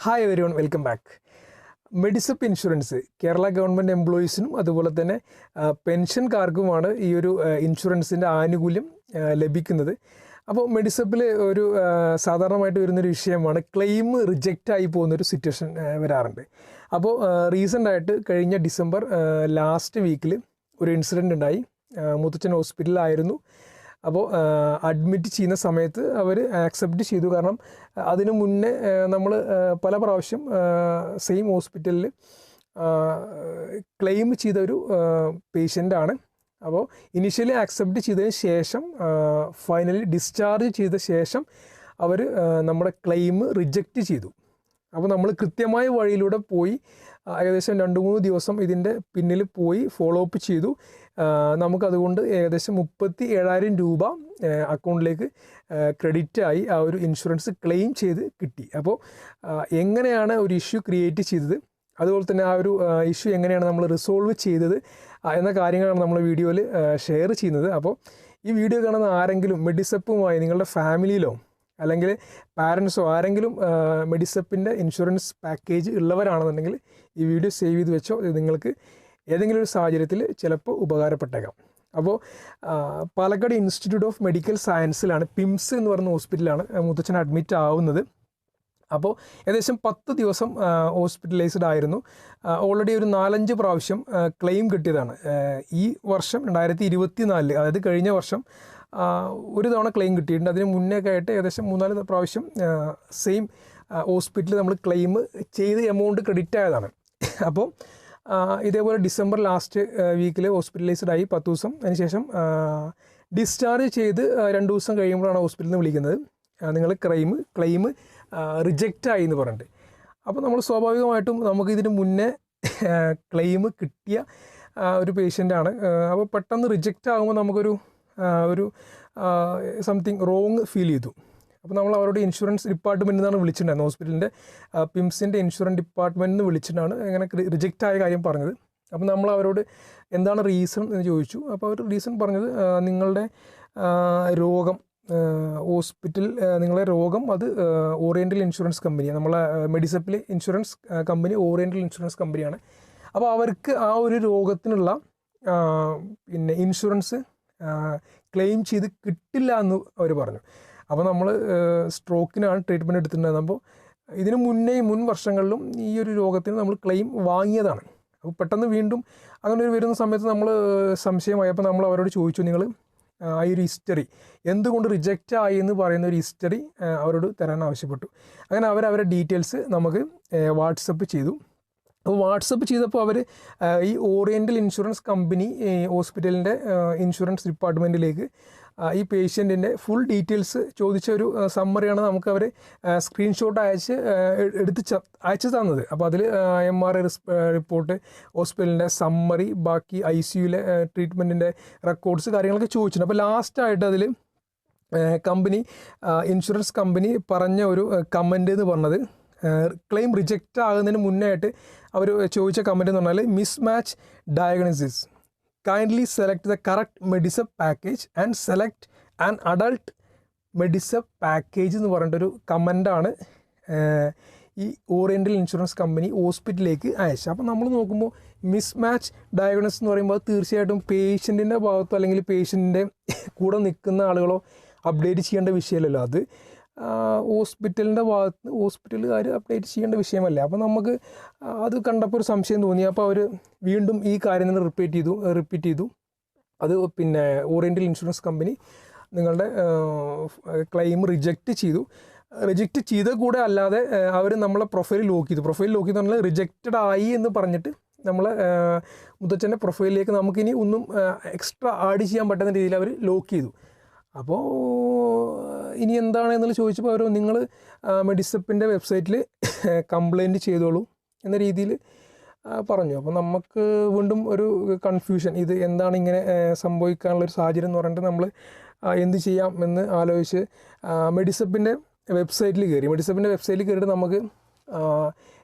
Hi everyone welcome back Medisep insurance Kerala government എംപ്ലോയീസിനും അതുപോലെ തന്നെ പെൻഷൻകാർക്കുമാണ് ഈ ഒരു ഇൻഷുറൻസിന്റെ ആനുകൂല്യം ലഭിക്കുന്നത്. അപ്പോൾ മെഡിസപ്പിൽ ഒരു സാധാരണമായിട്ട് വരുന്നൊരു വിഷയമാണ് ക്ലെയിം റിജക്റ്റ് ആയി പോകുന്നൊരു സിറ്റുവേഷൻ വരാറുണ്ട്. അപ്പോൾ റീസെന്റായിട്ട് കഴിഞ്ഞ ഡിസംബർ ലാസ്റ്റ് വീക്കിൽ ഒരു ഇൻസിഡന്റ് ഉണ്ടായി. മുത്തച്ഛൻ ഹോസ്പിറ്റലിലായിരുന്നു അപ്പോൾ അഡ്മിറ്റ് ചെയ്യുന്ന സമയത്ത് അവർ ആക്സെപ്റ്റ് ചെയ്തു. കാരണം അതിനു മുന്നേ നമ്മൾ പല പ്രാവശ്യം സെയിം ഹോസ്പിറ്റലിൽ ക്ലെയിം ചെയ്ത ഒരു പേഷ്യന്റാണ് അപ്പോൾ ഇനിഷ്യലി ആക്സെപ്റ്റ് ചെയ്തതിന് ശേഷം ഫൈനലി ഡിസ്ചാർജ് ചെയ്ത ശേഷം അവർ നമ്മുടെ ക്ലെയിം റിജക്റ്റ് ചെയ്തു. അപ്പോൾ നമ്മൾ കൃത്യമായ വഴിയിലൂടെ പോയി ഏകദേശം രണ്ട് മൂന്ന് ദിവസം ഇതിന്റെ പിന്നിൽ പോയി ഫോളോ അപ്പ് ചെയ്തു. നമുക്കതുകൊണ്ട് ഏകദേശം മുപ്പത്തി ഏഴായിരം രൂപ അക്കൗണ്ടിലേക്ക് ക്രെഡിറ്റായി ആ ഒരു ഇൻഷുറൻസ് ക്ലെയിം ചെയ്ത് കിട്ടി. അപ്പോൾ എങ്ങനെയാണ് ഒരു ഇഷ്യൂ ക്രിയേറ്റ് ചെയ്തത്? അതുപോലെ തന്നെ ആ ഒരു ഇഷ്യൂ എങ്ങനെയാണ് നമ്മൾ റിസോൾവ് ചെയ്തത്? എന്ന കാര്യങ്ങളാണ് നമ്മൾ വീഡിയോയിൽ ഷെയർ ചെയ്യുന്നത്. അപ്പോൾ ഈ വീഡിയോ കാണുന്ന ആരെങ്കിലും മെഡിസപ്പുമായി നിങ്ങളുടെ ഫാമിലിയിലോ അല്ലെങ്കിൽ പാരൻസോ ആരെങ്കിലും മെഡിസപ്പിന്റെ ഇൻഷുറൻസ് പാക്കേജ് ഉള്ളവരാണെന്നുണ്ടെങ്കിൽ ഈ വീഡിയോ സേവ് ചെയ്ത് വെച്ചോ. നിങ്ങൾക്ക് ഏതെങ്കിലും ഒരു സാഹചര്യത്തിൽ ചിലപ്പോൾ ഉപകാരപ്പെട്ടേക്കാം. അപ്പോൾ പാലക്കാട് ഇൻസ്റ്റിറ്റ്യൂട്ട് ഓഫ് മെഡിക്കൽ സയൻസിലാണ് പിംസ് എന്ന് പറയുന്ന ഹോസ്പിറ്റലാണ് മുത്തച്ഛൻ അഡ്മിറ്റ് ആവുന്നത്. അപ്പോൾ ഏകദേശം പത്ത് ദിവസം ഹോസ്പിറ്റലൈസ്ഡ് ആയിരുന്നു. ഓൾറെഡി ഒരു നാലഞ്ച് പ്രാവശ്യം ക്ലെയിം കിട്ടിയതാണ്. ഈ വർഷം രണ്ടായിരത്തി ഇരുപത്തി നാലിൽ അതായത് കഴിഞ്ഞ വർഷം ഒരു തവണ ക്ലെയിം കിട്ടിയിട്ടുണ്ട്. അതിന് മുന്നേ ആയിട്ട് ഏകദേശം മൂന്നാൽ പ്രാവശ്യം സെയിം ഹോസ്പിറ്റലിൽ നമ്മൾ ക്ലെയിം ചെയ്ത് എമൗണ്ട് ക്രെഡിറ്റ് ആയതാണ്. അപ്പോൾ ഇതേപോലെ ഡിസംബർ ലാസ്റ്റ് വീക്കിൽ ഹോസ്പിറ്റലൈസ്ഡ് ആയി പത്ത് ദിവസം. അതിനുശേഷം ഡിസ്ചാർജ് ചെയ്ത് രണ്ട് ദിവസം കഴിയുമ്പോഴാണ് ഹോസ്പിറ്റലിൽ നിന്ന് വിളിക്കുന്നത്. നിങ്ങൾ ക്ലെയിം ക്ലെയിം റിജക്റ്റ് ആയി എന്ന് പറഞ്ഞിട്ട്. അപ്പോൾ നമ്മൾ സ്വാഭാവികമായിട്ടും നമുക്ക് ഇതിന് മുന്നേ ക്ലെയിം കിട്ടിയ ഒരു പേഷ്യന്റാണ് അപ്പോൾ പെട്ടെന്ന് റിജക്റ്റ് ആകുമ്പോൾ നമുക്കൊരു ഒരു സംതിങ് റോങ് ഫീൽ ചെയ്തു. അപ്പോൾ നമ്മൾ അവരോട് ഇൻഷുറൻസ് ഡിപ്പാർട്ട്മെന്റിൽ നിന്നാണ് വിളിച്ചിട്ടുണ്ടായിരുന്നത്. ഹോസ്പിറ്റലിന്റെ പിംസിന്റെ ഇൻഷുറൻസ് ഡിപ്പാർട്ട്മെന്റിൽ നിന്ന് വിളിച്ചിട്ടാണ് അങ്ങനെ റിജക്റ്റ് ആയ കാര്യം പറഞ്ഞത്. അപ്പോൾ നമ്മൾ അവരോട് എന്താണ് റീസൺ എന്ന് ചോദിച്ചു. അപ്പോൾ അവർ റീസൺ പറഞ്ഞത് നിങ്ങളുടെ രോഗം ഹോസ്പിറ്റൽ നിങ്ങളുടെ രോഗം അത് ഓറിയന്റൽ ഇൻഷുറൻസ് കമ്പനിയാണ് നമ്മളെ മെഡിസപ്പിലെ ഇൻഷുറൻസ് കമ്പനി ഓറിയന്റൽ ഇൻഷുറൻസ് കമ്പനിയാണ് അപ്പോൾ അവർക്ക് ആ ഒരു രോഗത്തിനുള്ള പിന്നെ ഇൻഷുറൻസ് ക്ലെയിം ചെയ്ത് കിട്ടില്ല എന്ന് അവർ പറഞ്ഞു. അപ്പോൾ നമ്മൾ സ്ട്രോക്കിനാണ് ട്രീറ്റ്മെന്റ് എടുത്തിട്ടുണ്ടായിരുന്നത്. അപ്പോൾ ഇതിന് മുന്നേ മുൻ വർഷങ്ങളിലും ഈ ഒരു രോഗത്തിന് നമ്മൾ ക്ലെയിം വാങ്ങിയതാണ്. അപ്പോൾ പെട്ടെന്ന് വീണ്ടും അങ്ങനെ ഒരു വരുന്ന സമയത്ത് നമ്മൾ സംശയമായപ്പോൾ നമ്മൾ അവരോട് ചോദിച്ചു നിങ്ങൾ ആ ഒരു ഹിസ്റ്ററി എന്തുകൊണ്ട് റിജക്റ്റ് ആയി എന്ന് പറയുന്ന ഒരു ഹിസ്റ്ററി അവരോട് തരാൻ ആവശ്യപ്പെട്ടു. അങ്ങനെ അവർ അവരുടെ ഡീറ്റെയിൽസ് നമുക്ക് വാട്സപ്പ് ചെയ്തു. അപ്പോൾ വാട്സപ്പ് ചെയ്തപ്പോൾ അവർ ഈ ഓറിയന്റൽ ഇൻഷുറൻസ് കമ്പനി ഹോസ്പിറ്റലിന്റെ ഇൻഷുറൻസ് ഡിപ്പാർട്ട്മെന്റിലേക്ക് ഈ പേഷ്യന്റിന്റെ ഫുൾ ഡീറ്റെയിൽസ് ചോദിച്ച ഒരു സമ്മറിയാണ് നമുക്ക് അവർ സ്ക്രീൻഷോട്ട് അയച്ച് എടുത്ത് അയച്ചു തന്നത്. അപ്പോൾ അതിൽ എം ആർ ഐ റിപ്പോർട്ട് ഹോസ്പിറ്റലിന്റെ സമ്മറി ബാക്കി ഐ സി യുവിലെ ട്രീറ്റ്മെന്റിന്റെ റെക്കോർഡ്സ് കാര്യങ്ങളൊക്കെ ചോദിച്ചിട്ടുണ്ട്. അപ്പോൾ ലാസ്റ്റായിട്ട് അതിൽ കമ്പനി ഇൻഷുറൻസ് കമ്പനി പറഞ്ഞ ഒരു കമന്റ് എന്ന് പറഞ്ഞത് ക്ലെയിം റിജക്റ്റ് ആകുന്നതിന് മുന്നേ ആയിട്ട് അവർ ചോദിച്ച കമന്റ് എന്ന് പറഞ്ഞാൽ mismatch diagnosis kindly select the correct Medisep package and select an adult Medisep package എന്ന് പറഞ്ഞിട്ടൊരു കമന്റാണ് ഈ ഓറിയന്റൽ ഇൻഷുറൻസ് കമ്പനി ഹോസ്പിറ്റലിലേക്ക് അയച്ചത്. അപ്പോൾ നമ്മൾ നോക്കുമ്പോൾ മിസ് മാച്ച് ഡയഗ്നോസ് എന്ന് പറയുമ്പോൾ തീർച്ചയായിട്ടും പേഷ്യന്റിന്റെ ഭാഗത്തോ അല്ലെങ്കിൽ പേഷ്യന്റിന്റെ കൂടെ നിൽക്കുന്ന ആളുകളോ അപ്ഡേറ്റ് ചെയ്യേണ്ട വിഷയമല്ലല്ലോ അത്. ഹോസ്പിറ്റലിന്റെ ഭാഗത്ത് ഹോസ്പിറ്റലുകാർ അപ്ഡേറ്റ് ചെയ്യേണ്ട വിഷയമല്ല. അപ്പോൾ നമുക്ക് അത് കണ്ടപ്പോൾ ഒരു സംശയം തോന്നി. അപ്പോൾ അവർ വീണ്ടും ഈ കാര്യം തന്നെ റിപ്പീറ്റ് ചെയ്തു റിപ്പീറ്റ് ചെയ്തു. അത് പിന്നെ ഓറിയന്റൽ ഇൻഷുറൻസ് കമ്പനി നിങ്ങളുടെ ക്ലെയിം റിജക്റ്റ് ചെയ്തു. റിജക്റ്റ് ചെയ്ത കൂടെ അല്ലാതെ അവർ നമ്മളെ പ്രൊഫൈൽ ലോക്ക് ചെയ്തു. പ്രൊഫൈൽ ലോക്ക് ചെയ്ത് പറഞ്ഞാൽ റിജക്റ്റഡ് ആയി എന്ന് പറഞ്ഞിട്ട് നമ്മളെ മുത്തച്ഛന്റെ പ്രൊഫൈലിലേക്ക് നമുക്കിനി ഒന്നും എക്സ്ട്രാ ആഡ് ചെയ്യാൻ പറ്റുന്ന രീതിയിൽ അവർ ലോക്ക് ചെയ്തു. അപ്പോൾ ഇനി എന്താണ് എന്നുള്ളത് ചോദിച്ചപ്പോൾ അവരോ നിങ്ങൾ മെഡിസപ്പിന്റെ വെബ്സൈറ്റിൽ കംപ്ലൈന്റ് ചെയ്തോളൂ എന്ന രീതിയിൽ പറഞ്ഞു. അപ്പോൾ നമുക്ക് വീണ്ടും ഒരു കൺഫ്യൂഷൻ ഇത് എന്താണ് ഇങ്ങനെ സംഭവിക്കാനുള്ള ഒരു സാഹചര്യം എന്ന് പറഞ്ഞിട്ട് നമ്മൾ എന്ത് ചെയ്യാം എന്ന് ആലോചിച്ച് മെഡിസപ്പിന്റെ വെബ്സൈറ്റിൽ കയറി മെഡിസപ്പിന്റെ വെബ്സൈറ്റിൽ കയറിയിട്ട് നമുക്ക്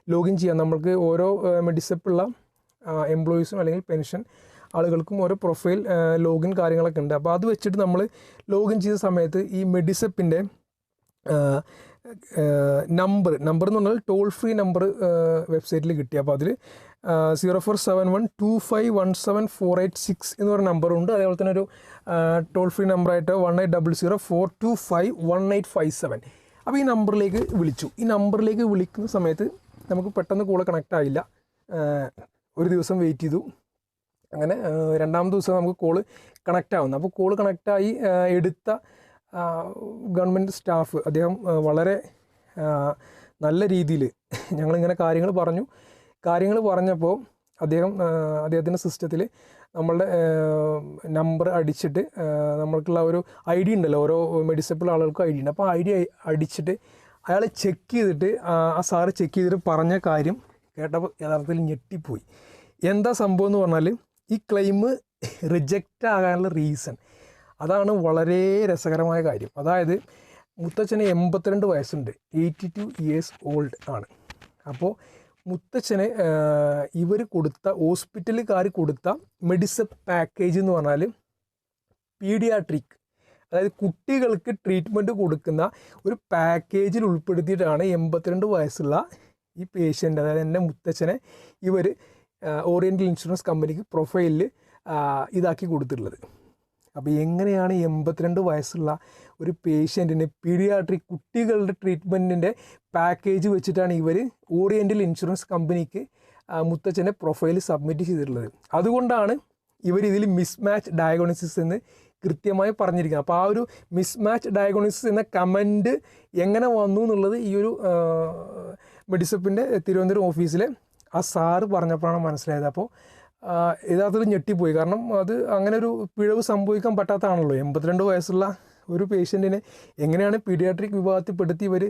ലോഗിൻ ചെയ്യാം. നമുക്ക് ഓരോ മെഡിസപ്പുള്ള എംപ്ലോയീസും അല്ലെങ്കിൽ പെൻഷൻ ആളുകൾക്കും ഓരോ പ്രൊഫൈൽ ലോഗിൻ കാര്യങ്ങളൊക്കെ ഉണ്ട്. അപ്പോൾ അത് വെച്ചിട്ട് നമ്മൾ ലോഗിൻ ചെയ്ത സമയത്ത് ഈ മെഡിസപ്പിന്റെ നമ്പർ നമ്പർ എന്ന് പറഞ്ഞാൽ ടോൾ ഫ്രീ നമ്പർ വെബ്സൈറ്റിൽ കിട്ടി. അപ്പോൾ അതിൽ zero four seven one two five one seven four eight six എന്ന് പറയുന്ന നമ്പറുണ്ട് അതേപോലെ തന്നെ ഒരു toll free നമ്പറായിട്ട് one eight double zero four two five one eight five seven അപ്പോൾ ഈ നമ്പറിലേക്ക് വിളിച്ചു. ഈ നമ്പറിലേക്ക് വിളിക്കുന്ന സമയത്ത് നമുക്ക് പെട്ടെന്ന് കൂടെ കണക്റ്റ് ആയില്ല. ഒരു ദിവസം വെയിറ്റ് ചെയ്തു. അങ്ങനെ രണ്ടാമത്തെ ദിവസം നമുക്ക് കോൾ കണക്റ്റ് ആവുന്നു. അപ്പോൾ കോൾ കണക്റ്റായി എടുത്ത ഗവൺമെന്റ് സ്റ്റാഫ് അദ്ദേഹം വളരെ നല്ല രീതിയിൽ ഞങ്ങളിങ്ങനെ കാര്യങ്ങൾ പറഞ്ഞു. കാര്യങ്ങൾ പറഞ്ഞപ്പോൾ അദ്ദേഹം അദ്ദേഹത്തിന്റെ സിസ്റ്റത്തിൽ നമ്മളുടെ നമ്പർ അടിച്ചിട്ട് നമ്മൾക്കുള്ള ഒരു ഐ ഡി ഉണ്ടല്ലോ ഓരോ മെഡിസപ്പിൾ ആളുകൾക്കും ഐ ഡി ഉണ്ട്. അപ്പോൾ ഐ ഡി അടിച്ചിട്ട് അയാൾ ചെക്ക് ചെയ്തിട്ട് ആ സാറ് ചെക്ക് ചെയ്തിട്ട് പറഞ്ഞ കാര്യം കേട്ടപ്പോൾ യഥാർത്ഥത്തിൽ ഞെട്ടിപ്പോയി. എന്താ സംഭവം എന്ന് പറഞ്ഞാൽ ഈ ക്ലെയിം റിജക്റ്റ് ആകാനുള്ള റീസൺ അതാണ് വളരെ രസകരമായ കാര്യം. അതായത് മുത്തച്ഛന് എൺപത്തിരണ്ട് വയസ്സുണ്ട്. എയ്റ്റി ടു ഇയേഴ്സ് ഓൾഡ് ആണ്. അപ്പോൾ മുത്തച്ഛന് ഇവർ കൊടുത്ത ഹോസ്പിറ്റലുകാർ കൊടുത്ത മെഡിസപ്പ് പാക്കേജ് എന്ന് പറഞ്ഞാൽ പീഡിയാട്രിക് അതായത് കുട്ടികൾക്ക് ട്രീറ്റ്മെന്റ് കൊടുക്കുന്ന ഒരു പാക്കേജിൽ ഉൾപ്പെടുത്തിയിട്ടാണ് എൺപത്തിരണ്ട് വയസ്സുള്ള ഈ പേഷ്യന്റ് അതായത് എന്റെ മുത്തച്ഛനെ ഇവർ ഓറിയന്റൽ ഇൻഷുറൻസ് കമ്പനിക്ക് പ്രൊഫൈലിൽ ഇതാക്കി കൊടുത്തിട്ടുള്ളത്. അപ്പോൾ എങ്ങനെയാണ് എൺപത്തിരണ്ട് വയസ്സുള്ള ഒരു പേഷ്യന്റിന് പീഡിയാട്രിക് കുട്ടികളുടെ ട്രീറ്റ്മെന്റിന്റെ പാക്കേജ് വെച്ചിട്ടാണ് ഇവർ ഓറിയന്റൽ ഇൻഷുറൻസ് കമ്പനിക്ക് മുത്തച്ഛന്റെ പ്രൊഫൈൽ സബ്മിറ്റ് ചെയ്തിട്ടുള്ളത്. അതുകൊണ്ടാണ് ഇവർ ഇതിൽ മിസ്മാച്ച് ഡയഗ്നോസിസ് എന്ന് കൃത്യമായി പറഞ്ഞിരിക്കുന്നത്. അപ്പോൾ ആ ഒരു മിസ്മാച്ച് ഡയഗ്നോസിസ് എന്ന കമന്റ് എങ്ങനെ വന്നു എന്നുള്ളത് ഈ ഒരു മെഡിസപ്പിന്റെ തിരുവനന്തപുരം ഓഫീസിലെ ആ സാറ് പറഞ്ഞപ്പോഴാണ് മനസ്സിലായത്. അപ്പോൾ യഥാർത്ഥത്തിൽ ഞെട്ടിപ്പോയി. കാരണം അത് അങ്ങനെ ഒരു പിഴവ് സംഭവിക്കാൻ പറ്റാത്തതാണല്ലോ. എൺപത്തിരണ്ട് വയസ്സുള്ള ഒരു പേഷ്യന്റിനെ എങ്ങനെയാണ് പീഡിയാട്രിക് വിഭാഗത്തിൽപ്പെടുത്തി ഇവർ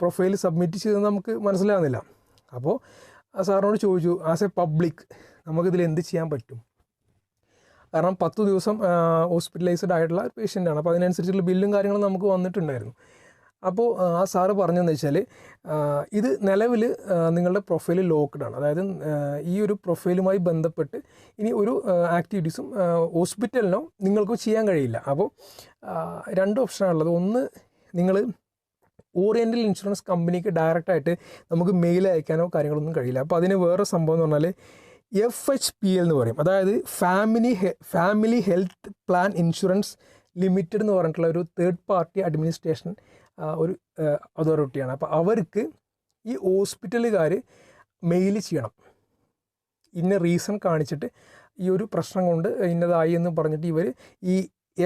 പ്രൊഫൈൽ സബ്മിറ്റ് ചെയ്തതെന്ന് നമുക്ക് മനസ്സിലാകുന്നില്ല അപ്പോൾ ആ സാറിനോട് ചോദിച്ചു ആസ് എ പബ്ലിക് നമുക്കിതിൽ എന്ത് ചെയ്യാൻ പറ്റും? കാരണം പത്ത് ദിവസം ഹോസ്പിറ്റലൈസ്ഡ് ആയിട്ടുള്ള പേഷ്യന്റാണ് അപ്പോൾ അതിനനുസരിച്ചുള്ള ബില്ലും കാര്യങ്ങളും നമുക്ക് വന്നിട്ടുണ്ടായിരുന്നു. അപ്പോൾ ആ, സാറ് പറഞ്ഞതെന്ന് വെച്ചാൽ ഇത് നിലവിൽ നിങ്ങളുടെ പ്രൊഫൈൽ ലോക്ക്ഡ് ആണ്. അതായത് ഈ ഒരു പ്രൊഫൈലുമായി ബന്ധപ്പെട്ട് ഇനി ഒരു ആക്ടിവിറ്റീസും ഹോസ്പിറ്റലിനോ നിങ്ങൾക്ക് ചെയ്യാൻ കഴിയില്ല. അപ്പോൾ രണ്ട് ഓപ്ഷനാണുള്ളത് ഒന്ന് നിങ്ങൾ ഓറിയന്റൽ ഇൻഷുറൻസ് കമ്പനിക്ക് ഡയറക്റ്റായിട്ട് നമുക്ക് മെയിൽ അയക്കാനോ കാര്യങ്ങളൊന്നും കഴിയില്ല. അപ്പോൾ അതിന് വേറെ സംഭവം എന്ന് പറഞ്ഞാൽ എഫ് എച്ച് പി എൽ എന്ന് പറയും. അതായത് family family health plan insurance limited എന്ന് പറഞ്ഞിട്ടുള്ള ഒരു തേർഡ് പാർട്ടി അഡ്മിനിസ്ട്രേഷൻ ഒരു അതോറിറ്റിയാണ് അപ്പോൾ അവർക്ക് ഈ ഹോസ്പിറ്റലുകാർ മെയിൽ ചെയ്യണം. ഇന്ന റീസൺ കാണിച്ചിട്ട് ഈ ഒരു പ്രശ്നം കൊണ്ട് ഇന്നതായി എന്ന് പറഞ്ഞിട്ട് ഇവർ ഈ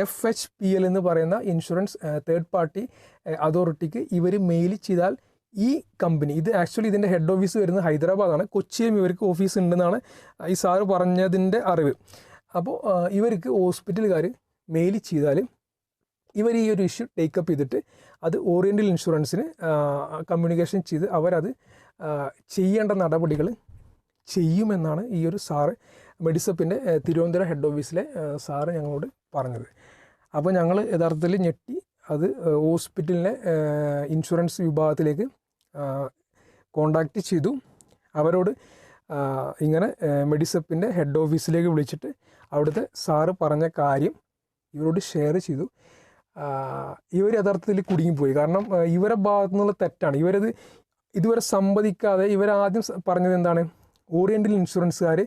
എഫ് എച്ച് പി എൽ എന്ന് പറയുന്ന ഇൻഷുറൻസ് തേർഡ് പാർട്ടി അതോറിറ്റിക്ക് ഇവർ മെയിൽ ചെയ്താൽ ഈ കമ്പനി ഇത് ആക്ച്വലി ഇതിന്റെ ഹെഡ് ഓഫീസ് വരുന്നത് ഹൈദരാബാദാണ്. കൊച്ചിയിലും ഇവർക്ക് ഓഫീസ് ഉണ്ടെന്നാണ് ഈ സാറ് പറഞ്ഞതിന്റെ അറിവ്. അപ്പോൾ ഇവർക്ക് ഹോസ്പിറ്റലുകാർ മെയിൽ ചെയ്താൽ ഇവർ ഈ ഒരു ഇഷ്യൂ ടേക്കപ്പ് ചെയ്തിട്ട് അത് ഓറിയന്റൽ ഇൻഷുറൻസിന് കമ്മ്യൂണിക്കേഷൻ ചെയ്ത് അവരത് ചെയ്യേണ്ട നടപടികൾ ചെയ്യുമെന്നാണ് ഈ ഒരു സാറ് മെഡിസപ്പിന്റെ തിരുവനന്തപുരം ഹെഡ് ഓഫീസിലെ സാറ് ഞങ്ങളോട് പറഞ്ഞത്. അപ്പോൾ ഞങ്ങൾ യഥാർത്ഥത്തിൽ ഞെട്ടി അത് ഹോസ്പിറ്റലിലെ ഇൻഷുറൻസ് വിഭാഗത്തിലേക്ക് കോണ്ടാക്റ്റ് ചെയ്തു. അവരോട് ഇങ്ങനെ മെഡിസപ്പിന്റെ ഹെഡ് ഓഫീസിലേക്ക് വിളിച്ചിട്ട് അവിടുത്തെ സാറ് പറഞ്ഞ കാര്യം ഇവരോട് ഷെയർ ചെയ്തു. ഇവർ യഥാർത്ഥത്തിൽ കുടുങ്ങിപ്പോയി. കാരണം ഇവരെ ഭാഗത്തു നിന്നുള്ള തെറ്റാണ്. ഇവരത് ഇതുവരെ സമ്മതിക്കാതെ ഇവരാദ്യം പറഞ്ഞത് എന്താണ്? ഓറിയന്റൽ ഇൻഷുറൻസുകാർ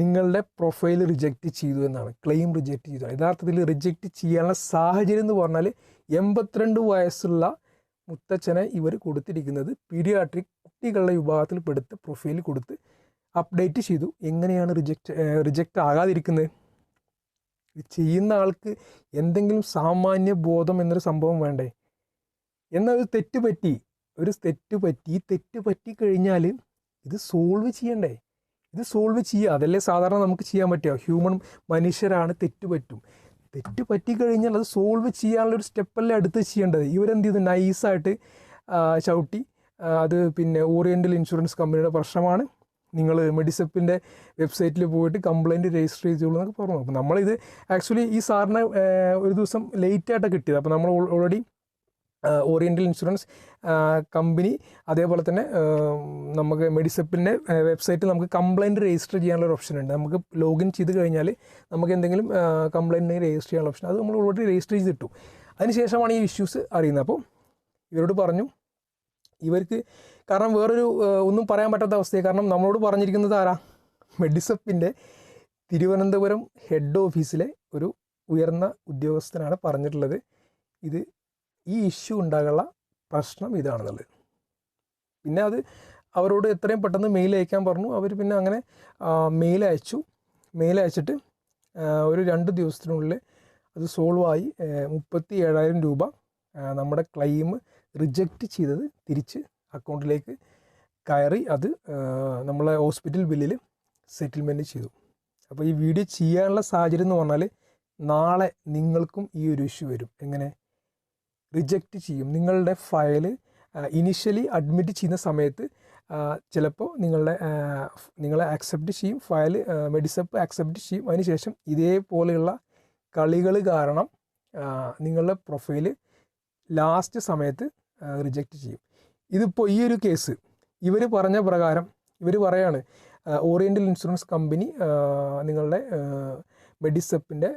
നിങ്ങളുടെ പ്രൊഫൈൽ റിജക്റ്റ് ചെയ്തു എന്നാണ്. ക്ലെയിം റിജക്റ്റ് ചെയ്തു. യഥാർത്ഥത്തിൽ റിജക്റ്റ് ചെയ്യാനുള്ള സാഹചര്യം എന്ന് പറഞ്ഞാൽ എൺപത്തിരണ്ട് വയസ്സുള്ള മുത്തച്ഛനെ ഇവർ കൊടുത്തിരിക്കുന്നത് പീഡിയാട്രിക് കുട്ടികളുടെ വിഭാഗത്തിൽ പെടുത്ത് പ്രൊഫൈൽ കൊടുത്ത് അപ്ഡേറ്റ് ചെയ്തു. എങ്ങനെയാണ് റിജക്റ്റ് റിജക്റ്റ് ആകാതിരിക്കുന്നത്? ഇത് ചെയ്യുന്ന ആൾക്ക് എന്തെങ്കിലും സാമാന്യ ബോധം എന്നൊരു സംഭവം വേണ്ടേ? എന്നാൽ ഒരു തെറ്റ് പറ്റി ഒരു തെറ്റ് പറ്റി തെറ്റ് പറ്റി കഴിഞ്ഞാൽ ഇത് സോൾവ് ചെയ്യണ്ടേ? ഇത് സോൾവ് ചെയ്യുക. അതല്ലേ സാധാരണ നമുക്ക് ചെയ്യാൻ പറ്റുക. ഹ്യൂമൺ മനുഷ്യരാണ് തെറ്റ് പറ്റും. തെറ്റ് പറ്റിക്കഴിഞ്ഞാൽ അത് സോൾവ് ചെയ്യാനുള്ള ഒരു സ്റ്റെപ്പല്ലേ അടുത്ത് ചെയ്യേണ്ടത്? ഇവരെന്ത് ചെയ്തു? നൈസായിട്ട് ചവിട്ടി അത് പിന്നെ ഓറിയന്റൽ ഇൻഷുറൻസ് കമ്പനിയുടെ പ്രശ്നമാണ് നിങ്ങൾ മെഡിസപ്പിന്റെ വെബ്സൈറ്റിൽ പോയിട്ട് കംപ്ലയിന്റ് രജിസ്റ്റർ ചെയ്തോളൂ എന്നൊക്കെ പറഞ്ഞു. അപ്പോൾ നമ്മളിത് ആക്ച്വലി ഈ സാറിന് ഒരു ദിവസം ലേറ്റായിട്ടാണ് കിട്ടിയത്. അപ്പോൾ നമ്മൾ ഓൾറെഡി ഓറിയന്റൽ ഇൻഷുറൻസ് കമ്പനി അതേപോലെ തന്നെ നമുക്ക് മെഡിസപ്പിന്റെ വെബ്സൈറ്റിൽ നമുക്ക് കംപ്ലയിന്റ് രജിസ്റ്റർ ചെയ്യാനുള്ള ഒരു ഓപ്ഷൻ ഉണ്ട്. നമുക്ക് ലോഗിൻ ചെയ്ത് കഴിഞ്ഞാൽ നമുക്ക് എന്തെങ്കിലും കംപ്ലയിന്റ് രജിസ്റ്റർ ചെയ്യാനുള്ള ഓപ്ഷൻ. അത് നമ്മൾ ഓൾറെഡി രജിസ്റ്റർ ചെയ്തിട്ടു. അതിനുശേഷമാണ് ഈ ഇഷ്യൂസ് അറിയുന്നത്. അപ്പോൾ ഇവരോട് പറഞ്ഞു ഇവർക്ക് കാരണം വേറൊരു ഒന്നും പറയാൻ പറ്റാത്ത അവസ്ഥയാണ് കാരണം നമ്മളോട് പറഞ്ഞിരിക്കുന്നത് ആരാ? മെഡിസപ്പിന്റെ തിരുവനന്തപുരം ഹെഡ് ഓഫീസിലെ ഒരു ഉയർന്ന ഉദ്യോഗസ്ഥനാണ് പറഞ്ഞിട്ടുള്ളത്. ഇത് ഈ ഇഷ്യൂ ഉണ്ടാകാനുള്ള പ്രശ്നം ഇതാണെന്നുള്ളത് പിന്നെ അത് അവരോട് എത്രയും പെട്ടെന്ന് മെയിൽ അയക്കാൻ പറഞ്ഞു. അവർ പിന്നെ അങ്ങനെ മെയിൽ അയച്ചു. മെയിൽ അയച്ചിട്ട് ഒരു രണ്ട് ദിവസത്തിനുള്ളിൽ അത് സോൾവ് ആയി മുപ്പത്തി ഏഴായിരം രൂപ നമ്മുടെ ക്ലെയിം റിജക്റ്റ് ചെയ്തത് തിരിച്ച് അക്കൗണ്ടിലേക്ക് കയറി അത് നമ്മളെ ഹോസ്പിറ്റൽ ബില്ലിൽ സെറ്റിൽമെന്റ് ചെയ്തു. അപ്പോൾ ഈ വീഡിയോ ചെയ്യാനുള്ള സാഹചര്യം എന്ന് പറഞ്ഞാൽ നാളെ നിങ്ങൾക്കും ഈ ഒരു ഇഷ്യൂ വരും. എങ്ങനെ? റിജക്റ്റ് ചെയ്യും. നിങ്ങളുടെ ഫയൽ ഇനിഷ്യലി അഡ്മിറ്റ് ചെയ്യുന്ന സമയത്ത് ചിലപ്പോൾ നിങ്ങളുടെ നിങ്ങളെ ആക്സെപ്റ്റ് ചെയ്യും ഫയൽ മെഡിസപ്പ് ആക്സെപ്റ്റ് ചെയ്യും. അതിനുശേഷം ഇതേപോലെയുള്ള കളികൾ കാരണം നിങ്ങളുടെ പ്രൊഫൈൽ ലാസ്റ്റ് സമയത്ത് റിജക്റ്റ് ചെയ്യും. ഇതിപ്പോൾ ഈ ഒരു കേസ് ഇവർ പറഞ്ഞ പ്രകാരം ഇവർ പറയാണ് ഓറിയന്റൽ ഇൻഷുറൻസ് കമ്പനി നിങ്ങളുടെ മെഡിസപ്പിന്റെ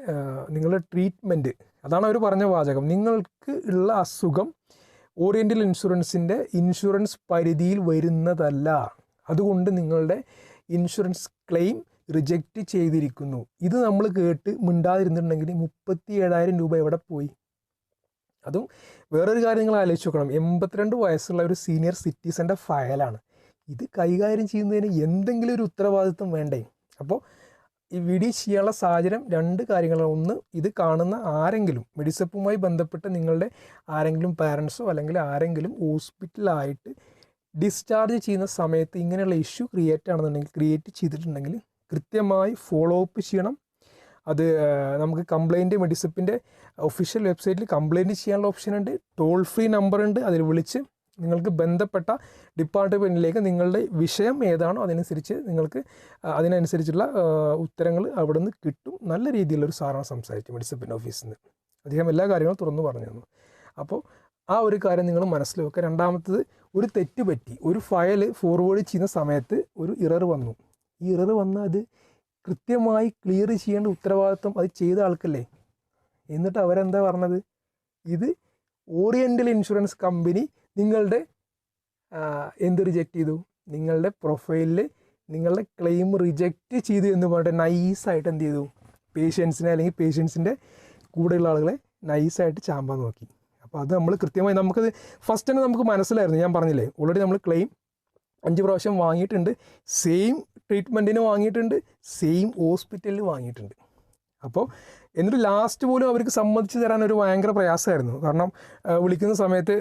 നിങ്ങളുടെ ട്രീറ്റ്മെന്റ് അതാണ് അവർ പറഞ്ഞ വാചകം. നിങ്ങൾക്ക് ഉള്ള അസുഖം ഓറിയന്റൽ ഇൻഷുറൻസിന്റെ ഇൻഷുറൻസ് പരിധിയിൽ വരുന്നതല്ല. അതുകൊണ്ട് നിങ്ങളുടെ ഇൻഷുറൻസ് ക്ലെയിം റിജക്റ്റ് ചെയ്തിരിക്കുന്നു. ഇത് നമ്മൾ കേട്ട് മിണ്ടാതിരുന്നിട്ടുണ്ടെങ്കിൽ മുപ്പത്തി ഏഴായിരം രൂപ എവിടെ പോയി? അതും വേറൊരു കാര്യം നിങ്ങൾ ആലോചിച്ച് നോക്കണം. എൺപത്തിരണ്ട് വയസ്സുള്ള ഒരു സീനിയർ സിറ്റിസന്റെ ഫയലാണ്. ഇത് കൈകാര്യം ചെയ്യുന്നതിന് എന്തെങ്കിലും ഒരു ഉത്തരവാദിത്വം വേണ്ടേ? അപ്പോൾ ഈ വീഡിയോ ചെയ്യാനുള്ള സാഹചര്യം രണ്ട് കാര്യങ്ങളാണ്. ഒന്ന് ഇത് കാണുന്ന ആരെങ്കിലും മെഡിസപ്പുമായി ബന്ധപ്പെട്ട് നിങ്ങളുടെ ആരെങ്കിലും പാരൻസോ അല്ലെങ്കിൽ ആരെങ്കിലും ഹോസ്പിറ്റലായിട്ട് ഡിസ്ചാർജ് ചെയ്യുന്ന സമയത്ത് ഇങ്ങനെയുള്ള ഇഷ്യൂ ക്രിയേറ്റ് ആണെന്നുണ്ടെങ്കിൽ ക്രിയേറ്റ് ചെയ്തിട്ടുണ്ടെങ്കിൽ കൃത്യമായി ഫോളോ അപ്പ് ചെയ്യണം. അത് നമുക്ക് കംപ്ലയിന്റ് മെഡിസിപ്പിന്റെ ഒഫീഷ്യൽ വെബ്സൈറ്റിൽ കംപ്ലയിന്റ് ചെയ്യാനുള്ള ഓപ്ഷൻ ഉണ്ട്. ടോൾ ഫ്രീ നമ്പർ ഉണ്ട്. അതിൽ വിളിച്ച് നിങ്ങൾക്ക് ബന്ധപ്പെട്ട ഡിപ്പാർട്ട്മെന്റിലേക്ക് നിങ്ങളുടെ വിഷയം ഏതാണോ അതിനനുസരിച്ച് നിങ്ങൾക്ക് അതിനനുസരിച്ചുള്ള ഉത്തരങ്ങൾ അവിടെ നിന്ന് കിട്ടും. നല്ല രീതിയിലൊരു സാറാണ് സംസാരിച്ചു മെഡിസിപ്പിന്റെ ഓഫീസിൽ നിന്ന് അദ്ദേഹം എല്ലാ കാര്യങ്ങളും തുറന്നു പറഞ്ഞു തന്നു. അപ്പോൾ ആ ഒരു കാര്യം നിങ്ങൾ മനസ്സിൽ വെക്കുക രണ്ടാമത്തത് ഒരു തെറ്റ് പറ്റി. ഒരു ഫയൽ ഫോർവേഡ് ചെയ്യുന്ന സമയത്ത് ഒരു ഇറർ വന്നു. ഈ ഇറർ വന്നാൽ അത് കൃത്യമായി ക്ലിയർ ചെയ്യേണ്ട ഉത്തരവാദിത്വം അത് ചെയ്ത ആൾക്കല്ലേ? എന്നിട്ട് അവരെന്താ പറഞ്ഞത്? ഇത് ഓറിയന്റൽ ഇൻഷുറൻസ് കമ്പനി നിങ്ങളുടെ എന്ത് റിജക്റ്റ് ചെയ്തു? നിങ്ങളുടെ പ്രൊഫൈലിൽ നിങ്ങളുടെ ക്ലെയിം റിജക്റ്റ് ചെയ്തു എന്ന് പറഞ്ഞിട്ട് നൈസായിട്ട് എന്ത് ചെയ്തു? പേഷ്യൻസിനെ അല്ലെങ്കിൽ പേഷ്യൻസിന്റെ കൂടെയുള്ള ആളുകളെ നൈസായിട്ട് ചാമ്പാൻ നോക്കി. അപ്പോൾ അത് നമ്മൾ കൃത്യമായി നമുക്കത് ഫസ്റ്റ് തന്നെ നമുക്ക് മനസ്സിലായിരുന്നു. ഞാൻ പറഞ്ഞില്ലേ ഓൾറെഡി നമ്മൾ ക്ലെയിം അഞ്ച് പ്രാവശ്യം വാങ്ങിയിട്ടുണ്ട്. സെയിം ട്രീറ്റ്മെന്റിന് വാങ്ങിയിട്ടുണ്ട് സെയിം ഹോസ്പിറ്റലിൽ വാങ്ങിയിട്ടുണ്ട്. അപ്പോൾ എന്നിട്ട് ലാസ്റ്റ് പോലും അവർക്ക് സമ്മതിച്ച് തരാൻ ഒരു ഭയങ്കര പ്രയാസമായിരുന്നു. കാരണം വിളിക്കുന്ന സമയത്ത്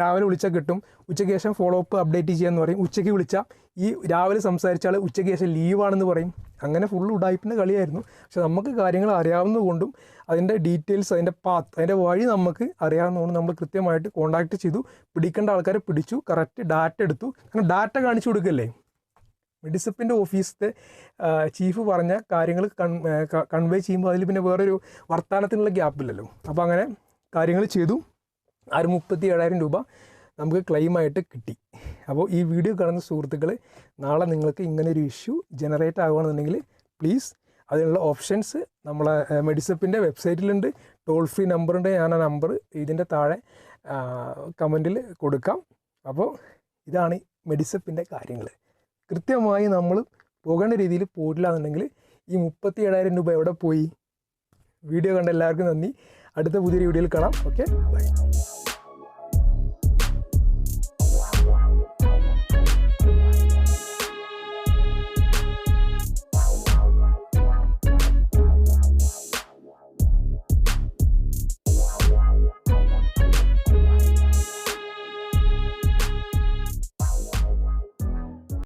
രാവിലെ വിളിച്ചാൽ കിട്ടും ഉച്ചയ്ക്ക് ശേഷം ഫോളോ അപ്പ് അപ്ഡേറ്റ് ചെയ്യാമെന്ന് പറയും. ഉച്ചയ്ക്ക് വിളിച്ചാൽ ഈ രാവിലെ സംസാരിച്ചാൽ ഉച്ചയ്ക്ക് ശേഷം ലീവാണെന്ന് പറയും. അങ്ങനെ ഫുൾ ഉടായ്പിന്റെ കളിയായിരുന്നു. പക്ഷെ നമുക്ക് കാര്യങ്ങൾ അറിയാവുന്നതുകൊണ്ടും അതിന്റെ ഡീറ്റെയിൽസ് അതിന്റെ പാത്ത് അതിന്റെ വഴി നമുക്ക് അറിയാവുന്നതുകൊണ്ട് നമ്മൾ കൃത്യമായിട്ട് കോൺടാക്ട് ചെയ്തു. പിടിക്കേണ്ട ആൾക്കാരെ പിടിച്ചു കറക്റ്റ് ഡാറ്റ എടുത്തു. കാരണം ഡാറ്റ കാണിച്ചു കൊടുക്കല്ലേ? മെഡിസപ്പിന്റെ ഓഫീസിലെ ചീഫ് പറഞ്ഞ കാര്യങ്ങൾ കൺവേ ചെയ്യുമ്പോൾ അതിൽ പിന്നെ വേറൊരു വർത്തമാനത്തിനുള്ള ഗ്യാപ്പില്ലല്ലോ. അപ്പോൾ അങ്ങനെ കാര്യങ്ങൾ ചെയ്തു. ആ ഒരു മുപ്പത്തി ഏഴായിരം രൂപ നമുക്ക് ക്ലെയിമായിട്ട് കിട്ടി. അപ്പോൾ ഈ വീഡിയോ കാണുന്ന സുഹൃത്തുക്കൾ നാളെ നിങ്ങൾക്ക് ഇങ്ങനെ ഒരു ഇഷ്യൂ ജനറേറ്റ് ആവുകയാണെന്നുണ്ടെങ്കിൽ പ്ലീസ് അതിനുള്ള ഓപ്ഷൻസ് നമ്മളെ മെഡിസപ്പിന്റെ വെബ്സൈറ്റിലുണ്ട്. ടോൾ ഫ്രീ നമ്പറുണ്ട് ഞാൻ ആ നമ്പർ ഇതിന്റെ താഴെ കമന്റിൽ കൊടുക്കാം. അപ്പോൾ ഇതാണ് മെഡിസപ്പിന്റെ കാര്യങ്ങൾ കൃത്യമായി നമ്മൾ പോകേണ്ട രീതിയിൽ പോയിട്ടില്ല എന്നുണ്ടെങ്കിൽ ഈ മുപ്പത്തി ഏഴായിരം രൂപ എവിടെ പോയി? വീഡിയോ കണ്ട എല്ലാവർക്കും നന്ദി. അടുത്ത പുതിയൊരു വീഡിയോയിൽ കാണാം. Okay bye